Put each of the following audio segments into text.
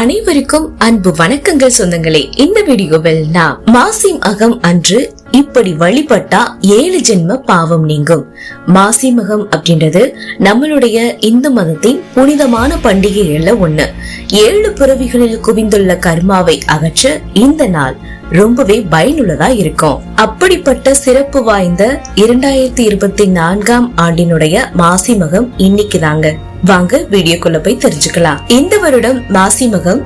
அனைவருக்கும் அன்பு வணக்கங்கள் சொந்தங்களே. இந்த வீடியோவில் நான் மாசிம் அகம் அன்று இப்படி வழிபட்டா ஏழு ஜென்ம பாவம் நீங்கும். மாசிமகம் அப்படின்றது நம்மளுடைய இந்து மதத்தின் புனிதமான பண்டிகைகள்ல ஒண்ணு. ஏழு பிறவிகளில் குவிந்துள்ள கர்மாவை அகற்ற இந்த நாள் ரொம்பவே பயனுள்ளதா இருக்கும். அப்படிப்பட்ட சிறப்பு வாய்ந்த இரண்டாயிரத்தி இருபத்தி நான்காம் ஆண்டினுடைய மாசிமகம் இன்னைக்கு தாங்க வாங்க வீடியோக்குள்ள போய் தெரிஞ்சுக்கலாம். இந்த வருடம் மாசி மகம்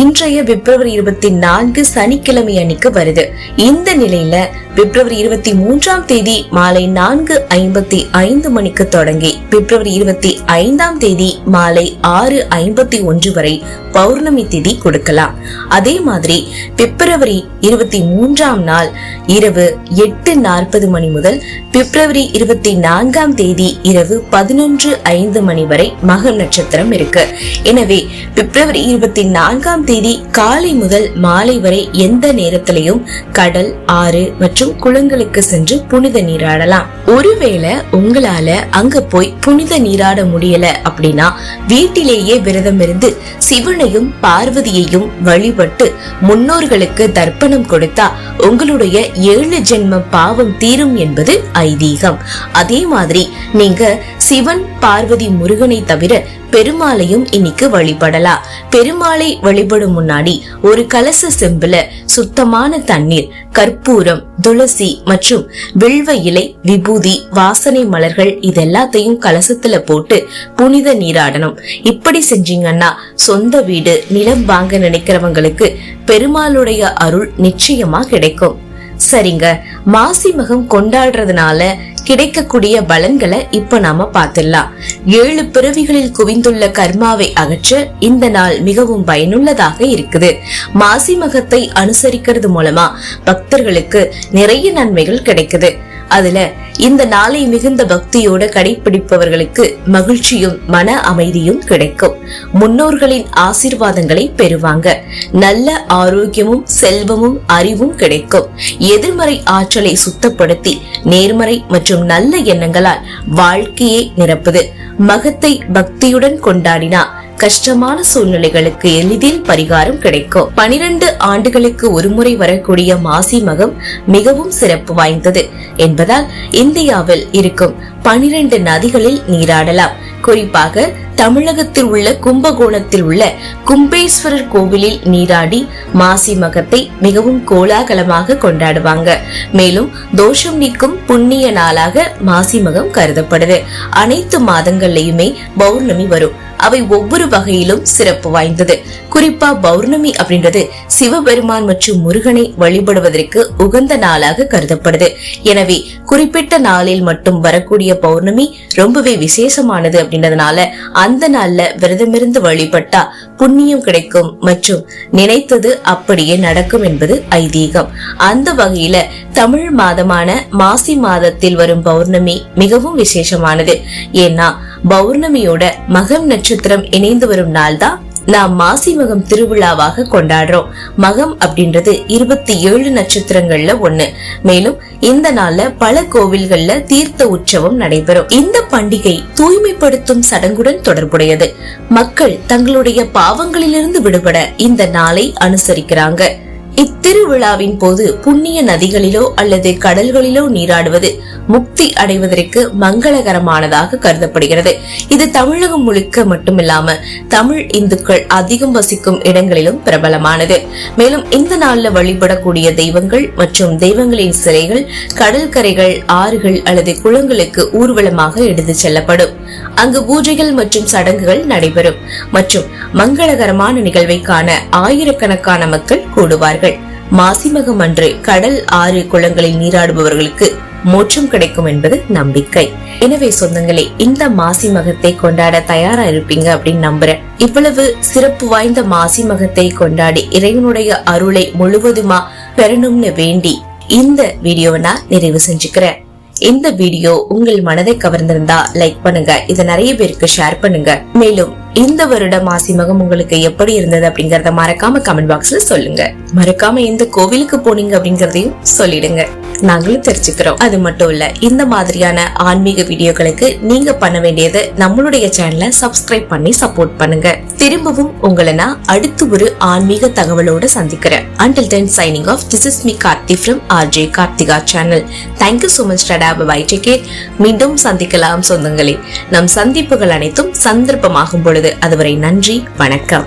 இன்றைய பிப்ரவரி இருபத்தி நான்கு சனிக்கிழமை அன்னைக்கு வருது. இந்த நிலையில பிப்ரவரி இருபத்தி மூன்றாம் தேதி மாலை நான்கு ஐம்பத்தி ஐந்து மணிக்கு தொடங்கி பிப்ரவரி இருபத்தி ஐந்தாம் தேதி மாலை ஆறு ஐம்பத்தி ஒன்று வரை பௌர்ணமி திதி கொடுக்கலாம். அதே மாதிரி பிப்ரவரி இருபத்தி மூன்றாம் நாள் இரவு எட்டு நாற்பது மணி முதல் பிப்ரவரி இருபத்தி நான்காம் தேதி இரவு பதினொன்று ஐந்து மணி வரை மக நட்சத்திரம் இருக்கு. எனவே பிப்ரவரி இருபத்தி நான்காம் தேதி காலை முதல் மாலை வரை எந்த நேரத்திலையும் கடல் ஆறு மற்றும் குளங்களுக்கு சென்று புனித நீராடலாம். ஒருவேளை உங்களால அங்க போய் புனித நீராட முடியல அப்படின்னா வீட்டிலேயே விரதம் இருந்து சிவனையும் பார்வதியையும் வழிபட்டு முன்னோர்களுக்கு தர்ப்பணம் கொடுத்தா உங்களுடைய ஏழு ஜென்ம பாவம் தீரும் என்பது ஐதீகம். அதே மாதிரி நீங்க சிவன் பார்வதி முருகனை தவிர பெருமாளையும் இன்னைக்கு வழிபடலாம் பெருமாளை வழிபடும் முன்னாடி ஒரு கலச செம்புல சுத்தமான தண்ணீர் கற்பூரம் துளசி மற்றும் வில்வ இலை விபூதி வாசனை மலர்கள் இதெல்லாத்தையும் கலசத்துல போட்டு புனித நீராடணும். இப்படி செஞ்சீங்கன்னா சொந்த வீடு நிலம் வாங்க நினைக்கிறவங்களுக்கு பெருமாளுடைய அருள் நிச்சயமா கிடைக்கும். சரிங்க மாசி மகம் கொண்டாடுறதுனால கிடைக்கக்கூடிய பலன்களை இப்ப நாம பார்த்துடலாம். ஏழு பிறவிகளில் குவிந்துள்ள கர்மாவை அகற்ற இந்த நாள் மிகவும் பயனுள்ளதாக இருக்குது. மாசி மகத்தை அனுசரிக்கிறது மூலமா பக்தர்களுக்கு நிறைய நன்மைகள் கிடைக்குது. அதுல இந்த நாளை மிகுந்த பக்தியோட கடைபிடிப்பவர்களுக்கு மகிழ்ச்சியும் மன அமைதியும் கிடைக்கும். முன்னோர்களின் ஆசிர்வாதங்களை பெறுவாங்க. நல்ல ஆரோக்கியமும் செல்வமும் அறிவும் கிடைக்கும். எதிர்மறை ஆற்றலை சுத்தப்படுத்தி நேர்மறை மற்றும் நல்ல எண்ணங்களால் வாழ்க்கையை நிரப்புது. மகத்தை பக்தியுடன் கொண்டாடினா கஷ்டமான சூழ்நிலைகளுக்கு எளிதில் பரிகாரம் கிடைக்கும். பனிரெண்டு ஆண்டுகளுக்கு ஒருமுறை வரக்கூடிய மாசி மகம் மிகவும் சிறப்பு வாய்ந்தது. என்பதால் இந்தியாவில் இருக்கும் பனிரெண்டு நதிகளில் நீராடலாம். குறிப்பாக தமிழகத்தில் உள்ள கும்பகோணத்தில் உள்ள கும்பேஸ்வரர் கோவிலில் நீராடி மாசி மகத்தை மிகவும் கோலாகலமாக கொண்டாடுவாங்க. மேலும் தோஷம் நீக்கும் புண்ணிய நாளாக மாசி மகம் கருதப்படுது. அனைத்து மாதங்கள்லயுமே பௌர்ணமி வரும். அவை ஒவ்வொரு வகையிலும் சிறப்பு வாய்ந்தது. குறிப்பா பௌர்ணமி அப்படின்றது சிவபெருமான் மற்றும் முருகனை வழிபடுவதற்கு உகந்த நாளாக கருதப்படுது. எனவே குறிப்பிட்ட நாளில் மட்டும் வரக்கூடிய பௌர்ணமி ரொம்பவே விசேஷமானது அப்படின்றதுனால அந்த நாள்ல விரதமிருந்து வழிபட்டா புண்ணியம் கிடைக்கும் மற்றும் நினைத்தது அப்படியே நடக்கும் என்பது ஐதீகம். அந்த வகையில தமிழ் மாதமான மாசி மாதத்தில் வரும் பௌர்ணமி மிகவும் விசேஷமானது. ஏன்னா பௌர்ணமியோட மகம் நட்சத்திரம் இணைந்து வரும் நாள் தான் நாம் மாசி மகம் திருவிழாவாக கொண்டாடுறோம். மகம் அப்படின்றது இருபத்தி ஏழு நட்சத்திரங்கள்ல ஒண்ணு. மேலும் இந்த நாள்ல பல கோவில்கள்ல தீர்த்த உற்சவம் நடைபெறும். இந்த பண்டிகை தூய்மைப்படுத்தும் சடங்குடன் தொடர்புடையது. மக்கள் தங்களுடைய பாவங்களிலிருந்து விடுபட இந்த நாளை அனுசரிக்கிறாங்க. இத்திருவிழாவின் போது புண்ணிய நதிகளிலோ அல்லது கடல்களிலோ நீராடுவது முக்தி அடைவதற்கு மங்களகரமானதாக கருதப்படுகிறது. இது தமிழகம் முழுக்க மட்டுமில்லாம தமிழ் இந்துக்கள் அதிகம் வசிக்கும் இடங்களிலும் பிரபலமானது. மேலும் இந்த நாள்ல வழிபடக்கூடிய தெய்வங்கள் மற்றும் தெய்வங்களின் சிலைகள் கடற்கரைகள் ஆறுகள் அல்லது குளங்களுக்கு ஊர்வலமாக எடுத்து செல்லப்படும். அங்கு பூஜைகள் மற்றும் சடங்குகள் நடைபெறும். மற்றும் மங்களகரமான நிகழ்வை காண ஆயிரக்கணக்கான மக்கள் கூடுவார்கள். மாசிமகம் அன்று கடல் ஆறு குளங்களில் நீராடுபவர்களுக்கு மோட்சம் கிடைக்கும் என்பது நம்பிக்கை. எனவே சொந்தங்களே இந்த மாசி மகத்தை கொண்டாட தயாரா இருப்பீங்க அப்படின்னு நம்புறேன். இவ்வளவு சிறப்பு வாய்ந்த மாசி மகத்தை கொண்டாடி இறைவனுடைய அருளை முழுவதுமா பெறணும்னு வேண்டி இந்த வீடியோவை நான் நிறைவு செஞ்சுக்கிறேன். இந்த வீடியோ உங்கள் மனதை கவர்ந்திருந்தா லைக் பண்ணுங்க. இதை நிறைய பேருக்கு ஷேர் பண்ணுங்க. மேலும் இந்த வருட மாசி மகம் உங்களுக்கு எப்படி இருந்தது அப்படிங்கறத மறக்காம கமெண்ட் பாக்ஸ்ல சொல்லுங்க. மறக்காம எந்த கோவிலுக்கு போனீங்க அப்படிங்கறதையும் சொல்லிடுங்க. நாங்களும் தெரிஞ்சுக்கிறோம். அது மட்டும் இல்ல இந்த மாதிரியான ஆன்மீக வீடியோக்களுக்கு நீங்க பண்ண வேண்டியது நம்மளுடைய சேனலை சப்ஸ்கிரைப் பண்ணி சப்போர்ட் பண்ணுங்க. திரும்பவும் உங்களை நான் அடுத்து ஒரு ஆன்மீக தகவலோட சந்திக்கிறேன். Until then signing off this is me Karthi from RJ Karthika channel thank you so much tata bye take மீண்டும் சந்திக்கலாம் சொந்தங்களே. நம் சந்திப்புகள் அனைத்தும் சந்தர்ப்பமாகும் பொழுது. அதுவரை நன்றி வணக்கம்.